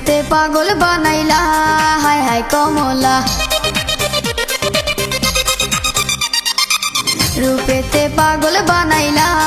প্রেমেতে পাগল বানাইলা। হায় হায় কমলা। রূপেতে পাগল বানাইলা।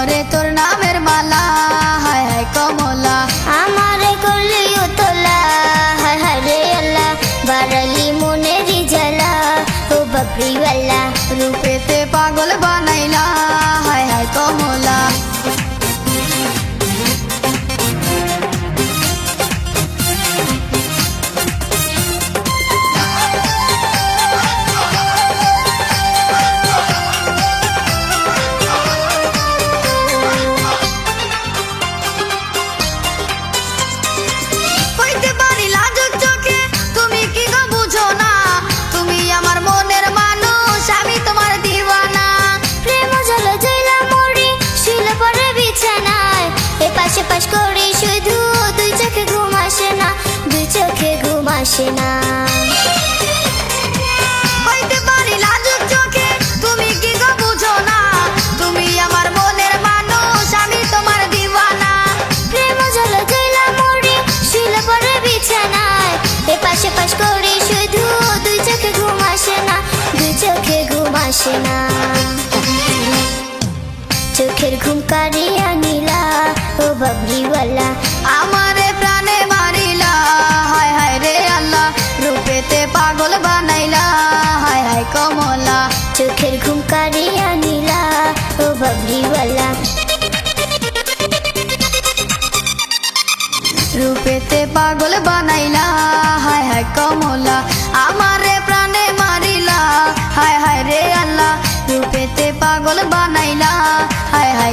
করে তোর নামের মালা। আসে না। হইতে পারি লাজুক চোখে, তুমি কি গো বুঝো না? তুমি আমার মনের মানুষ, আমি তোমার দিওয়ানা। প্রেম জলে জেলা মরি শিল পরে বিছানায়। এপাশে পাশ করে শুধু দুই চোখে ঘুম আসে না, দুই চোখে ঘুম আসে না। চোখের ঘুম কারিয়া নীলা ও বাবরিওয়ালা রূপেতে পাগল বানাইলা। হায় হায় কমলা, আমারে প্রাণে মারিলা। হায় হায় রে আল্লাহ, রূপেতে পাগল বানাইলা। হায় হায়